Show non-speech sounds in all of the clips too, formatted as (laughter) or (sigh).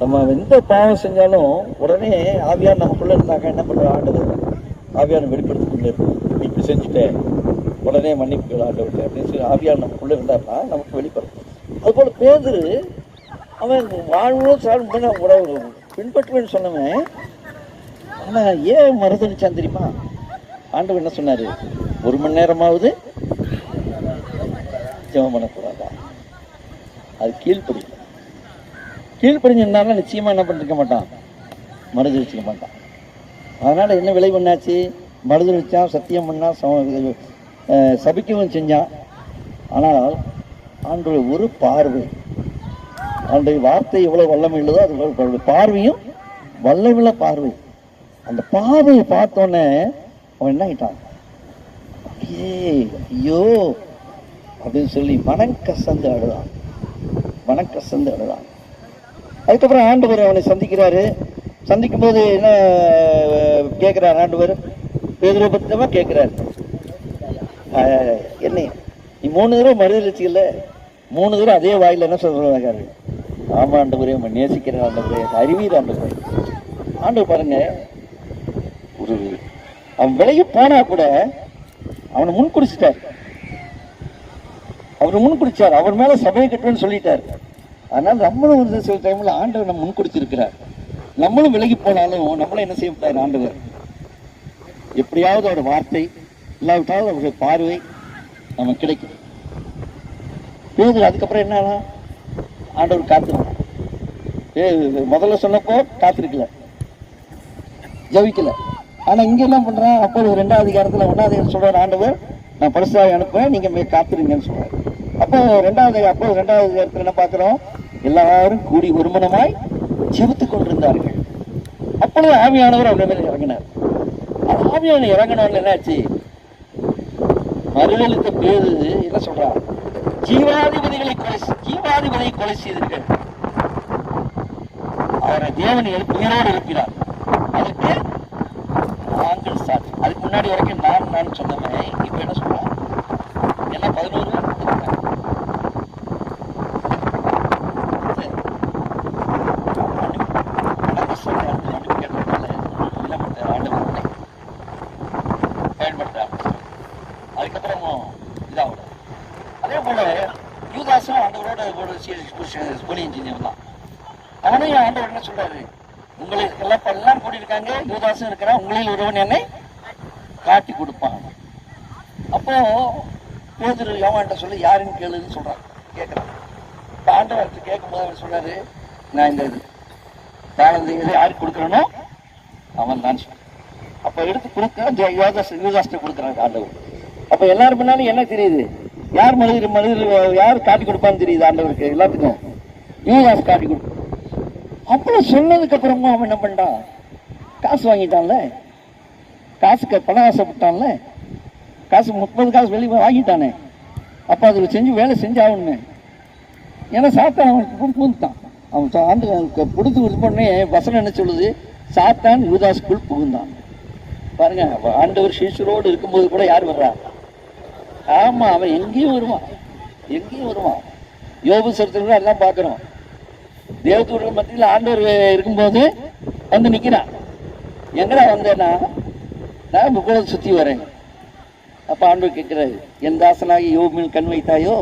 நம்ம எந்த பாவம் செஞ்சாலும் உடனே ஆவியார் நமக்குள்ள இருந்தாக்க என்ன பண்ற ஆண்டது ஆவியார் வெளிப்படுத்தி கொண்டே இருக்கும் இப்படி செஞ்சுட்டேன் உடனே மன்னிப்பு ஆண்டவர்கிட்ட அப்படின்னு சொல்லி ஆவியார் நமக்குள்ள இருந்தாருன்னா நமக்கு வெளிப்படும். அதுபோல் பேதுரு அவன் வாழ்வு சாலும் பண்ண உறவு பின்பற்றுவேன்னு சொன்னவன். ஆனால் ஏன் மறுதளிச்சான் தெரியுமா? ஆண்டவர் என்ன சொன்னார்? ஒரு மணி நேரமாவது ஜெபம் பண்ணக்கூடாதா? அது கீழ்ப்படியும். கீழ்ப்படிஞ்சிருந்தாலும் நிச்சயமா என்ன பண்ணிருக்க மாட்டான்? மறுதளிச்சிக்க மாட்டான். அதனால் என்ன விளைவு என்னாச்சு வச்சான் சத்தியம் பண்ணான் சம- சபிக்கவும் செஞ்சான். ஆனால் ஆண்டுடைய ஒரு பார்வை அவனுடைய வார்த்தை எவ்வளோ வல்லமை உள்ளதோ அது அவருடைய பார்வையும் வல்லமில்ல பார்வை. அந்த பார்வையை பார்த்தோன்னே அவன் என்ன ஆகிட்டான் அப்படியே ஐயோ அப்படின்னு சொல்லி மனம் கசந்து அழுதான். மனக்கசந்து அழுதான். அதுக்கப்புறம் ஆண்டவர் அவனை சந்திக்கிறாரு. சந்திக்கும் போது என்ன கேட்கிறார் ஆண்டவர்? பேதுரை பத்திரமா கேட்கிறாரு. என்ன நீ மூணு தடவை மறுதளிச்சிக்கல மூணு தடவை அதே வாயில என்ன சொல்றாரு ஆமா ஆண்டவரே அவன் நேசிக்கிறேன் ஆண்டவரே. அறிவீர் ஆண்டவரே. ஆண்டவர் பாருங்க ஒரு அவன் விலகி போனா கூட அவனை முன் குடிச்சிட்டார். அவர் முன் குடிச்சார். அவர் மேல சபையை கட்டுவேன்னு சொல்லிட்டார். அதனால் நம்மளும் ஒரு சில டைமில் ஆண்டவர் நம்ம முன் நம்மளும் விலகி போனாலும் நம்மளும் என்ன செய்ய முடியாது ஆண்டவர்? எப்படியாவது அவருடைய வார்த்தை இல்லாவிட்டால் அவருடைய பார்வை நமக்கு கிடைக்கும். பேதர் அதுக்கப்புறம் என்ன ஆண்டவர் காத்திருக்கோம் ஏ முதல்ல சொன்னப்போ காத்திருக்கல. ஜபிக்கல. ஆனா இங்க என்ன பண்றான்? அப்போ ஒரு ரெண்டாவது அதிகாரத்துல ஒன்னாவது சொல்றாரு ஆண்டவர் நான் பரிசாக அனுப்புவேன் நீங்க மே- காத்திருங்கன்னு சொல்றாரு. அப்போ ரெண்டாவது அப்போ ரெண்டாவது அதிகாரத்துல என்ன பார்க்குறோம்? எல்லாரும் கூடி ஒருமனமாய் ஜெபித்து கொண்டிருந்தார்கள். அப்பொழுது ஆவியானவர் அவங்க மேலே இறங்கினார். ஆவியான ஆவியானவர் இறங்கினவங்க என்னாச்சு? மறுதளித்த பேரு என்ன சொல்றான்? ஜீவாதிபதிகளை கொலை ஜீவாதிபதியை கொலை செய்தீர்கள் அவரை தேவன் எழுப்பி உயிரோடு எழுப்பினார். அதுக்கு நாங்கள் சாட்சி. அதுக்கு முன்னாடி வரைக்கும் நான் நான் சொன்னவன் இப்ப என்ன சொல்றான் எல்லாம் பதினோரு பேர் கொடுத்திருக்காங்க. சரி. அனுப்பி சொல்லி அனுப்பி அனுப்பி கேட்டதுனால என்ன பண்ற ஆண்டவர் உன்னை பயன்படுத்த ஆரம்பிச்சார். அதுக்கப்புறம் இதாகும் அதே போல யூதாசும் ஆண்டவரோட ஒரு புனியம் செஞ்சவன் தான் அவனையும் ஆண்டவர் என்ன சொல்றாரு உங்களை எல்லாம் எல்லாம் கூடி இருக்காங்க யூதாசும் இருக்கிறான் உங்களில் ஒருவன் என்னை காட்டி கொடுப்பான். அப்போ பேதுரு யோவான்ட்ட சொல்லி யாருன்னு கேளுன்னு சொல்றான். கேட்கிறான் இப்போ ஆண்டவர்கிட்ட கேட்கும்போது அவர் சொல்றாரு நான் இந்த இது தாளந்தை எதை யாருக்கு கொடுக்குறேனோ அவன் தான் சொல்றான் அப்ப எடுத்து கொடுக்க யோகாஸ் யூதாஸ்ட கொடுக்குறாங்க ஆண்டவர். அப்ப எல்லாரும் முன்னாலும் என்ன தெரியுது? யார் மனிதர் மனிதர் யார் காட்டி கொடுப்பான்னு தெரியுது ஆண்டவருக்கு? எல்லாத்துக்கும். யூதாஸ் காட்டி கொடுப்பான். அப்புறம் சொன்னதுக்கு அப்புறமா அவன் என்ன பண்ணிட்டான்? காசு வாங்கிட்டான்ல? காசுக்கு பணம் ஆசைப்பட்டான்ல? காசு முப்பது காசு வெளியே வாங்கிட்டானே. அப்போ அதில் செஞ்சு வேலை செஞ்சாகணுமே ஏன்னா சாத்தான் அவனுக்கு புகுந்தான். அவன் ஆண்டு கொடுத்து இது பண்ணே வசனம் என்ன சொல்லுது? சாத்தான் யூதாஸ்குள் புகுந்தான். பாருங்க ஆண்டவர் சிசுரோடு இருக்கும்போது கூட யார் வர்றா? ஆமாம் அவன் எங்கேயும் வருவான். எங்கேயும் வருவான். யோபு சரித்திரம் எல்லாம் பார்க்குறோம் தேவதூர்கள் மத்தியில் ஆண்டவர் இருக்கும்போது வந்து நிற்கிறான் எங்கடா வந்தேன்னா நான் இப்போது சுற்றி வரேன். அப்போ ஆண்டவர் கேட்குறாரு என் தாசனாகி யோபின் கண் வைத்தாயோ?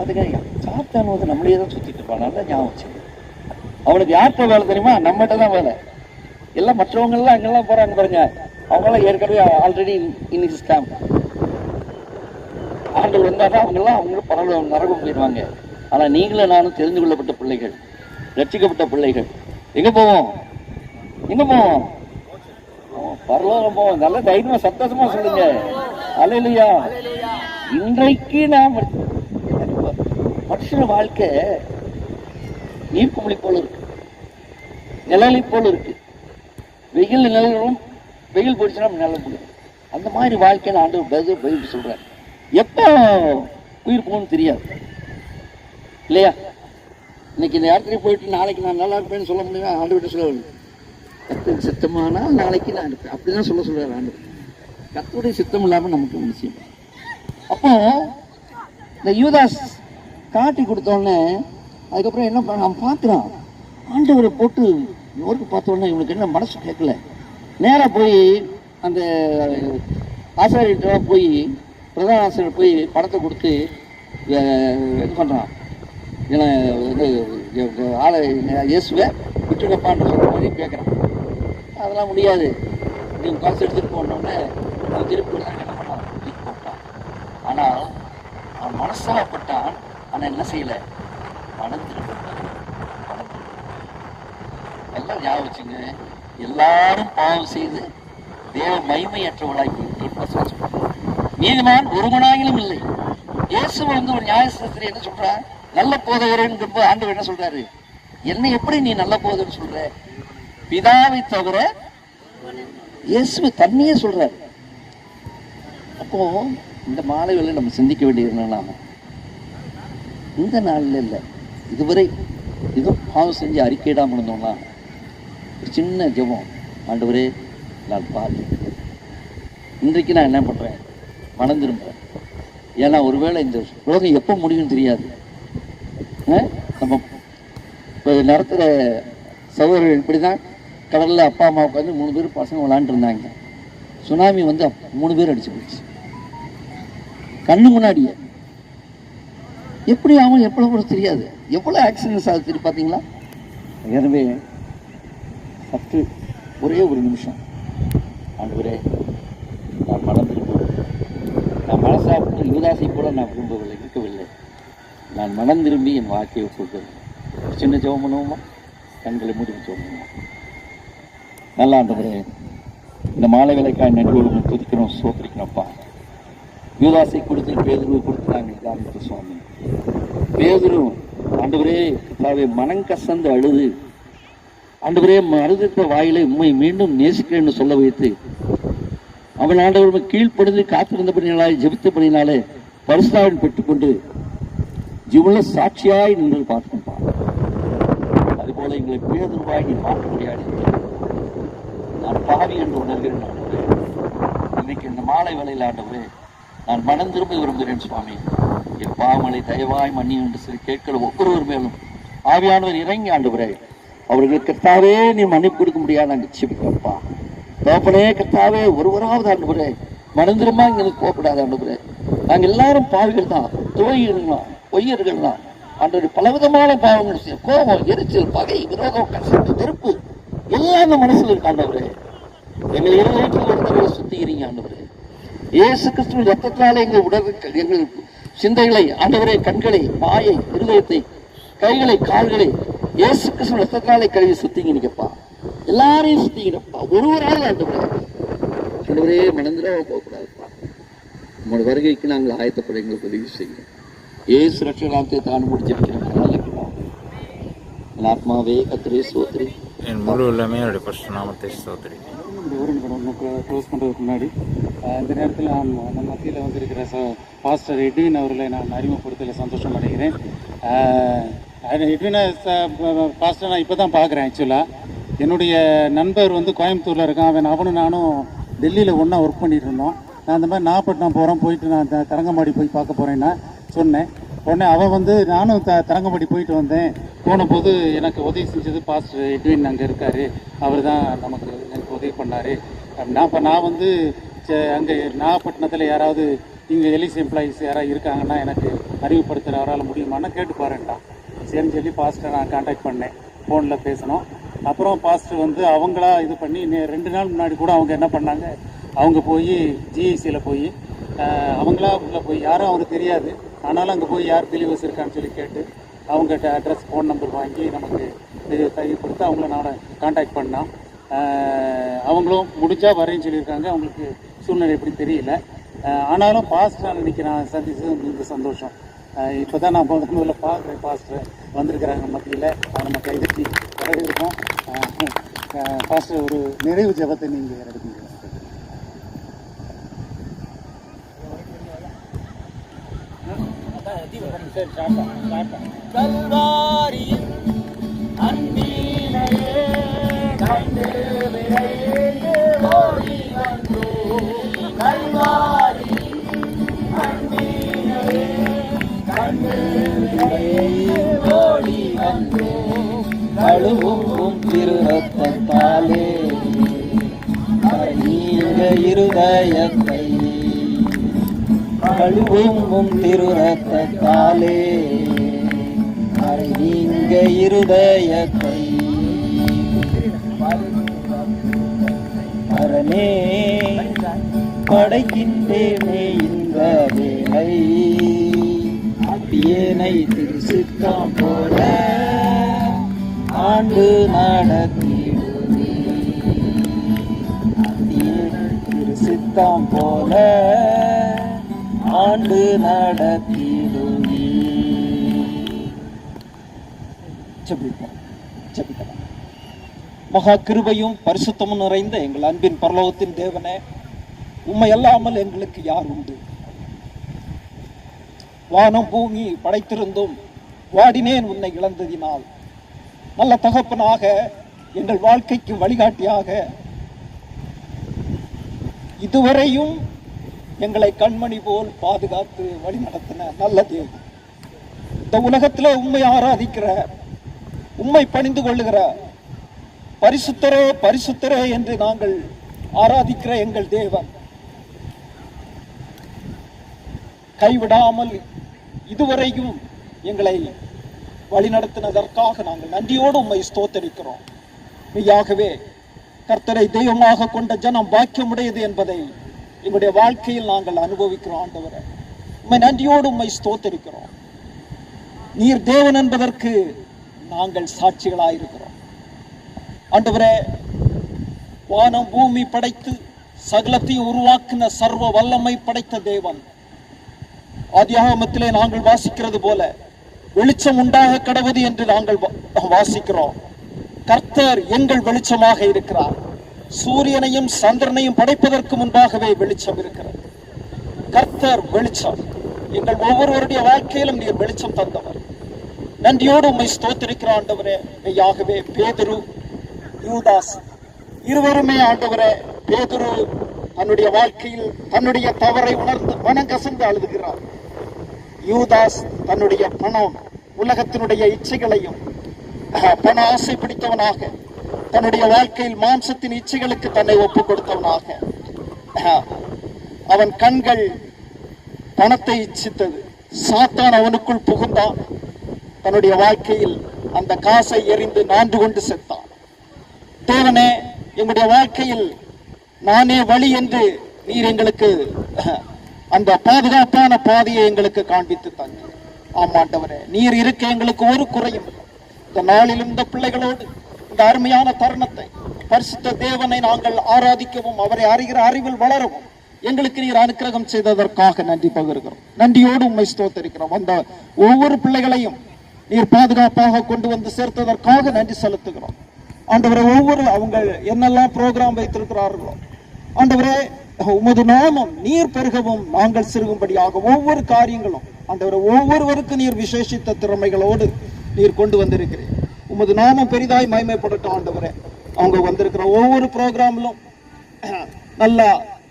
அதுக்கு சாத்தான் வந்து நம்மளே தான் சுற்றிட்டு இருப்பான். நல்லா ஞாபகம் வச்சு அவனுக்கு யார்கிட்ட வேலை தெரியுமா? நம்மகிட்ட தான் வேலை. எல்லாம் மற்றவங்கெல்லாம் அங்கெல்லாம் போகிறாங்க பாருங்க. அவங்களாம் ஏற்கனவே ஆல்ரெடி இன்னைக்கு ஸ்கேம் ஆண்டவர் வந்தாதான் அவங்கெல்லாம் அவங்களும் பரவ நரகம் போயிடுவாங்க. ஆனால் நீங்களும் நானும் தெரிந்து கொள்ளப்பட்ட பிள்ளைகள் ரட்சிக்கப்பட்ட பிள்ளைகள். எங்க போவோம்? எங்க போவோம்? ஓ, பரலோகம் போவோம். நல்ல தைரியமா சந்தோஷமா சொல்லுங்க. அலையிலையா. இன்றைக்கு நாம் மனுஷன வாழ்க்கை நீர்க்குமிழி போல இருக்கு. நிழலை போல இருக்கு. வெயில் நிழலும் வெயில் போயிடுச்சுன்னா நிழல் போயிடும் அந்த மாதிரி வாழ்க்கையை நான் பதில் பதில் சொல்றாரு. எப்போ உயிர் போகணும்னு தெரியாது. இல்லையா? இன்னைக்கு இந்த இடத்துல போயிட்டு நாளைக்கு நான் நல்லா இருப்பேன்னு சொல்ல முடியுமா? ஆண்டு சொல்ல கத்தன் சித்தமானா நாளைக்கு நான் இருப்பேன். அப்படிதான் சொல்ல சொல்றாரு ஆண்டு கத்துடைய சித்தம் இல்லாமல் நமக்கு நிச்சயம் அப்போ இந்த யூதாஸ் காட்டி கொடுத்தோடனே அதுக்கப்புறம் என்ன பண்ண அவன் பார்க்குறான். ஆண்டவரை போட்டு இவருக்கு பார்த்தோன்னே இவனுக்கு என்ன மனசு கேட்கல. நேராக போய் அந்த ஆசிரியர்கிட்ட போய் பிரதான ஆசிரியர் போய் படத்தை கொடுத்து இது பண்ணுறான் ஏன்னா இது ஆளை இயேசுவை விட்டுடப்பான்ற மாதிரி கேட்குறான் அதெல்லாம் முடியாது. நீங்கள் காசு எடுத்துகிட்டு போனோடனே அவன் திருப்பி என்ன பண்ணான் போட்டான் ஆனால் அவன் மனசாகப்பட்டான் ஆனால் என்ன செய்யலை? மனம் திரும்பினான் மனம் எல்லாம் ஞாபகம் வச்சுங்க. எல்லாரும் பாவம் செய்து தேவ மகிமையற்றவளாகி நீதிமான் ஒருவனாகிலும் இல்லை. இயேசு வந்து ஒரு நியாயசாஸ்திரி என்ன சொல்கிறான் நல்ல போதகரன் ஆண்டவர் என்ன சொல்றாரு? என்னை எப்படி நீ நல்ல போதகர் சொல்ற? பிதாவை தவிர இயேசு தண்ணியே சொல்றாரு. அப்போ இந்த மாலை நம்ம சிந்திக்க வேண்டியது இந்த நாளில் இல்லை இதுவரை இது பாவம் செஞ்சு அறிக்கையிடாம இருந்தோம்னா ஒரு சின்ன ஜெபம். ஆண்டவரே நான் பார்த்து இன்றைக்கு நான் என்ன பண்ணுறேன் மனம் திரும்புறேன். ஏன்னா ஒருவேளை இந்த உலகம் எப்போ முடியும்னு தெரியாது. நம்ம இப்போ நடத்துகிற சகோதரர்கள் இப்படி தான் கடலில் அப்பா அம்மா உட்காந்து மூணு பேர் பசங்க விளாண்டுருந்தாங்க சுனாமி வந்து மூணு பேர் அடிச்சு போயிடுச்சு. கண்ணு முன்னாடியே. எப்படி ஆகும் எவ்வளோ கூட தெரியாது. எவ்வளோ ஆக்சிடென்ட்ஸ் ஆகுது பார்த்தீங்களா எனவே ஃபஸ்ட்டு ஒரே ஒரு நிமிஷம். ஆண்டவரே நான் மனம் திரும்புகிறேன் நான் மனசாக யுவதாசை கூட நான் விரும்பவில்லை இருக்கவில்லை நான் மனம் திரும்பி என் வாழ்க்கையை ஒப்புக்கிறேன் ஒரு சின்ன ஜெபம் பண்ணுவோமா கண்களை மூடி ஜெபம் பண்ணுவோம் நல்லா ஆண்டவரே இந்த மாலை வேலைக்காய் நன்றியோடு துதிக்கிறோம் சோத்திரிக்கிறோம்ப்பா யூதாசை கொடுத்து பேதுருவை கொடுத்து நாங்கள் இதாமித்த சுவாமி. பேதுரு ஆண்டவரே தாவே மனம் கசந்து அழுது. ஆண்டவரே மருதத்த வாயிலை உண்மை மீண்டும் நேசிக்கிறேன்னு சொல்ல வைத்து அவன் ஆண்டவர் கீழ்ப்படுந்து காத்திருந்தபடினாலே ஜெபித்தபடினாலே பரிசுதாவின் பெற்றுக்கொண்டு ஜீவன சாட்சியாய் நின்று பார்த்துப்பா அதுபோல எங்களை பேதுருவாய் நீ பார்க்க முடியாது நான் பாவி என்று உணர்கிறேன் இன்னைக்கு இந்த மாலை வேலையில் ஆண்டவரே நான் மனம் திரும்ப விரும்புகிறேன் சுவாமி. என் பாமலை தயவாய் மன்னி என்று சிறு கேட்கிற ஒவ்வொருவர் மேலும் ஆவியானவர் இறங்கி ஆண்டவரே அவர்களுக்கு கர்த்தாவே நீ மன்னிப்பு கொடுக்க முடியாது நாங்கள் செபிக்கிறப்பா தோப்பனே கர்த்தாவே ஒருவராவது ஆண்டு மனம் திரும்ப எங்களுக்கு போகக்கூடாது ஆண்டவரே. நாங்கள் எல்லாரும் பாவிகள் தான் துவையர்கள் தான் பொய்யர்கள் தான். ஆண்டவர் பலவிதமான பாவங்கள் செய்யும் கோபம் எரிச்சல் பகை விரோதம் கசப்பு வெறுப்பு எல்லாம் அந்த மனசுல இருக்கு ஆண்டவரே. எங்கள் இருவருக்கும் ஒருத்தரை சுத்திக்கிறீங்க ஆண்டவரே. இயேசு கிறிஸ்துவின் ரத்தத்தினால எங்கள் உடல் எங்கள் சிந்தைகளை ஆண்டவரே கண்களை வாயை இருதயத்தை கைகளை கால்களை இயேசு கிறிஸ்துவின் ரத்தத்தினாலே கழுவி சுத்திங்க நினைக்கப்பா எல்லாரையும் சுத்திங்கப்பா ஒருவரால் ஆண்டவரே. ஆண்டவரே மனந்திரவ போகக்கூடாதுப்பா. உங்களோட வருகைக்கு நாங்கள் ஆயத்தப்பட எங்களுக்கு உதவி செய்யும் தான் முடிச்சிருக்கிறோம் நல்ல பிதாவே. என் ஆத்மாவே கத்திரே சோத்திரி என் முழு உள்ளமே அவருடைய பரிசு நாமத்தை ஸ்தோத்திரி இந்த ஊரின் படம் க்ளோஸ் பண்ணுறதுக்கு முன்னாடி இந்த நேரத்தில் நான் நம்ம மத்தியில் வந்திருக்கிற ச பாஸ்டர் எட்வின் அவர்களை நான் அறிமுகப்படுத்தல சந்தோஷம் அடைகிறேன் எட்வினை பாஸ்டர் நான் இப்போ தான் பார்க்குறேன் ஆக்சுவலாக என்னுடைய நண்பர் வந்து கோயம்புத்தூரில் இருக்கான். அவன் அவனும் நானும் டெல்லியில் ஒன்றா ஒர்க் பண்ணிட்டு இருந்தோம். நான் இந்த மாதிரி நாகப்பட்டினம் போகிறேன் போயிட்டு நான் த- தரங்கம்பாடி போய் பார்க்க போகிறேன்னா சொன்னேன். உடனே அவன் வந்து நானும் த தரங்கம்பாடி போயிட்டு வந்தேன். போன போது எனக்கு உதவி செஞ்சது பாஸ்டர் எட்வின் அங்கே இருக்கார். அவர் தான் நமக்கு எனக்கு உதவி பண்ணார். நான் இப்போ நான் வந்து அங்கே நாகப்பட்டினத்தில் யாராவது இங்கே எலிஸ் எம்ப்ளாயீஸ் யாராவது இருக்காங்கன்னா எனக்கு அறிவுப்படுத்துகிற அவரால் முடியுமான்னு கேட்டு பாருன்ட்டான் சரின்னு சொல்லி பாஸ்டரை நான் காண்டாக்ட் பண்ணேன். ஃபோனில் பேசினோம். அப்புறம் பாஸ்டர் வந்து அவங்களா இது பண்ணி நே- ரெண்டு நாள் முன்னாடி கூட அவங்க என்ன பண்ணாங்க அவங்க போய் ஜிஐசியில் போய் அவங்களா உள்ளே போய் யாரும் அவருக்கு தெரியாது. ஆனாலும் அங்கே போய் யார் பிலிவர்ஸ் இருக்கான்னு சொல்லி கேட்டு அவங்ககிட்ட அட்ரஸ் ஃபோன் நம்பர் வாங்கி நமக்கு இது கையை கொடுத்து அவங்கள நான் காண்டாக்ட் பண்ணோம் அவங்களும் முடிச்சா வரேன்னு சொல்லியிருக்காங்க. அவங்களுக்கு சூழ்நிலை எப்படி தெரியல. ஆனாலும் பாஸ்டர் அன்னைக்கு நான் சந்திச்சது மிக சந்தோஷம். இப்போ தான் நான் முதல் முதல்ல பார்க்குறேன் பாஸ்டர் வந்திருக்கிறாங்க மத்தியில். நம்ம கைதட்டி வரவேற்போம் பாஸ்டர் ஒரு நிறைவு ஜெபத்தை நீங்கள் எடுத்தீங்க கல்வாரியின் அன்பினையே கண்டு விரைந்து ஓடி கல்வாரியின் அன்பினையே கண்டு விரைந்து ஓடி கழுவும் திருரத்தாலே நீங்க இருதயத்தை கழுவும் திருரத்தாலே ரத்தத்தாலே இருதய இருதயத்தை அரணே படைக்கின்றேனே இந்த வேலை அடியேனை திருசுத்தம் போல ஆண்டு நடத்தி அடியேனை திருசித்தம் போல ஆண்டு நடத்திடுவே ஜெபிப்போம் மகா கிருபையும் பரிசுத்தமும் நிறைந்த எங்கள் அன்பின் பரலோகத்தின் தேவனே உண்மை அல்லாமல் எங்களுக்கு யார் உண்டு? வானம் பூமி படைத்திருந்தும் வாடினேன் உன்னை இழந்ததினால். நல்ல தகப்பனாக எங்கள் வாழ்க்கைக்கு வழிகாட்டியாக இதுவரையும் எங்களை கண்மணி போல் பாதுகாத்து வழி நடத்தின நல்ல தேவன் இந்த உலகத்தில் உண்மை ஆராதிக்கிற உண்மை பணிந்து கொள்ளுகிற பரிசுத்தரே பரிசுத்தரே என்று நாங்கள் ஆராதிக்கிற எங்கள் தேவன். கைவிடாமல் இதுவரையும் எங்களை வழிநடத்தினதற்காக நாங்கள் நன்றியோடு உம்மை ஸ்தோத்தரிக்கிறோம். மெய்யாகவே கர்த்தரை தெய்வமாக கொண்ட ஜனம் பாக்கியமுடையது என்பதை எங்களுடைய வாழ்க்கையில் நாங்கள் அனுபவிக்கிறோம் ஆண்டவரை. உண்மை நன்றியோடு உம்மை ஸ்தோத்தரிக்கிறோம். நீர் தேவன் என்பதற்கு நாங்கள் சாட்சிகளாயிருக்கிறோம். ஆண்டவரே வானம் பூமி படைத்து சகலத்தையும் உருவாக்கின சர்வ வல்லமை படைத்த தேவன். ஆதியாகமத்திலே நாங்கள் வாசிக்கிறது போல வெளிச்சம் உண்டாக கடவுது என்று நாங்கள் வாசிக்கிறோம். கர்த்தர் எங்கள் வெளிச்சமாக இருக்கிறார். சூரியனையும் சந்திரனையும் படைப்பதற்கு முன்பாகவே வெளிச்சம் இருக்கிறது. கர்த்தர் வெளிச்சம். எங்கள் ஒவ்வொருவருடைய வாழ்க்கையிலும் நீர் வெளிச்சம் தந்தவர். நன்றியோடு உண்மை ஸ்தோத்திருக்கிற ஆண்டவரே மெய்யாகவே பேதுரு யூதாஸ் இருவருமே ஆண்டவரே பேதுரு தன்னுடைய வாழ்க்கையில் தன்னுடைய தவறை உணர்ந்து மனம் கசந்து அழுதுகிறார். யூதாஸ் தன்னுடைய பணம் உலகத்தினுடைய இச்சைகளையும் பண ஆசை பிடித்தவனாக தன்னுடைய வாழ்க்கையில் மாம்சத்தின் இச்சைகளுக்கு தன்னை ஒப்புக் கொடுத்தவனாக. அவன் கண்கள் பணத்தை இச்சித்தது. சாத்தான் அவனுக்குள் புகுந்தான். தன்னுடைய வாழ்க்கையில் அந்த காசை எறிந்து நான்கு கொண்டு செத்தான். தேவனே எங்களுடைய வாழ்க்கையில் நானே வழி என்று நீர் எங்களுக்கு அஹ், அந்த பாதுகாப்பான பாதையை எங்களுக்கு காண்பித்து தந்தீர். ஆமாண்டவரே நீர் இருக்க எங்களுக்கு ஒரு குறையும். இந்த நாளிலும் இந்த பிள்ளைகளோடு இந்த அருமையான தருணத்தை பரிசுத்த தேவனை நாங்கள் ஆராதிக்கவும் அவரை அறிகிற அறிவில் வளரவும் எங்களுக்கு நீர் அனுக்கிரகம் செய்ததற்காக நன்றி பகிர்கிறோம். நன்றியோடு உண்மை ஸ்தோத்தரிக்கிறோம். அந்த ஒவ்வொரு பிள்ளைகளையும் நீர் பாதுகாப்பாக கொண்டு வந்து சேர்த்ததற்காக நன்றி செலுத்துகிறோம். ஆண்டவரை ஒவ்வொரு அவங்க என்னெல்லாம் ப்ரோக்ராம் வைத்திருக்கிறார்களோ ஆண்டவரே உமது நாமம் நீர் பெருகவும் நாங்கள் சிறுகும்படியாக ஒவ்வொரு காரியங்களும் ஆண்டவரை ஒவ்வொருவருக்கு நீர் விசேஷித்த திறமைகளோடு நீர் கொண்டு வந்திருக்கிறீர். உமது நாமம் பெரிதாய் மயமைப்படட்டும் ஆண்டவரே. அவங்க வந்திருக்கிற ஒவ்வொரு ப்ரோக்ராம்லும் (clears throat) நல்ல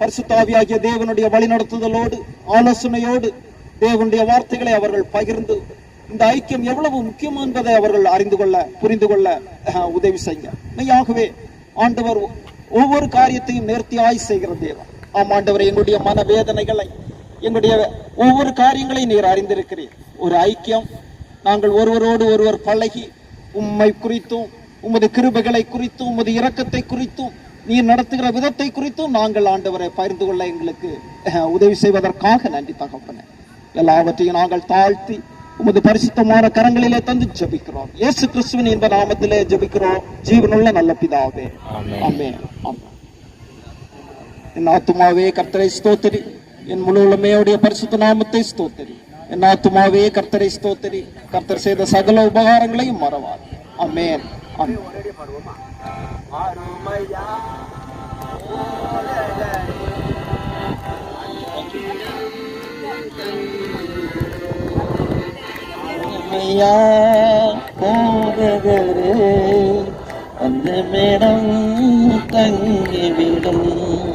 பரிசுத்தாவியாகிய தேவனுடைய வழிநடத்துதலோடு ஆலோசனையோடு தேவனுடைய வார்த்தைகளை அவர்கள் பகிர்ந்து இந்த ஐக்கியம் எவ்வளவு முக்கியம் என்பதை அவர்கள் அறிந்து கொள்ள புரிந்து கொள்ள உதவி செய்ய மெய்யாகவே ஆண்டவர் ஒவ்வொரு காரியத்தையும் நேர்த்தியாய் செய்கிற தேவன். ஆம் ஆண்டவர் எங்களுடைய மன வேதனைகளை எங்களுடைய ஒவ்வொரு காரியங்களையும் நீர் அறிந்திருக்கிறீர். ஒரு ஐக்கியம் நாங்கள் ஒருவரோடு ஒருவர் பழகி உம்மை குறித்தும் உமது கிருபைகளை குறித்தும் உமது இரக்கத்தை குறித்தும் நீர் நடத்துகிற விதத்தை குறித்தும் நாங்கள் ஆண்டவரை பகிர்ந்து கொள்ள எங்களுக்கு உதவி செய்வதற்காக நன்றி தகப்பனே. எல்லாவற்றையும் நாங்கள் தாழ்த்தி உமது பரிசுத்தமான கரங்களிலே தந்து ஜெபிக்கிறோம். இயேசு கிறிஸ்துவின் இந்த நாமத்திலே ஜெபிக்கிறோம். ஜீவனுள்ள நல்ல பிதாவே. ஆமென். ஆமென். என் ஆத்துமாவே கர்த்தரை ஸ்தோத்திரி. என் முழு உளமையுடைய பரிசுத்த நாமத்தை ஸ்தோத்திரி. என்னாத்துமாவே கர்த்தரை ஸ்தோத்திரி கர்த்தர் செய்த சகல உபகாரங்களையும் மறவார் அமேன் போதகரே அந்த மேடம் தங்கிவிடும்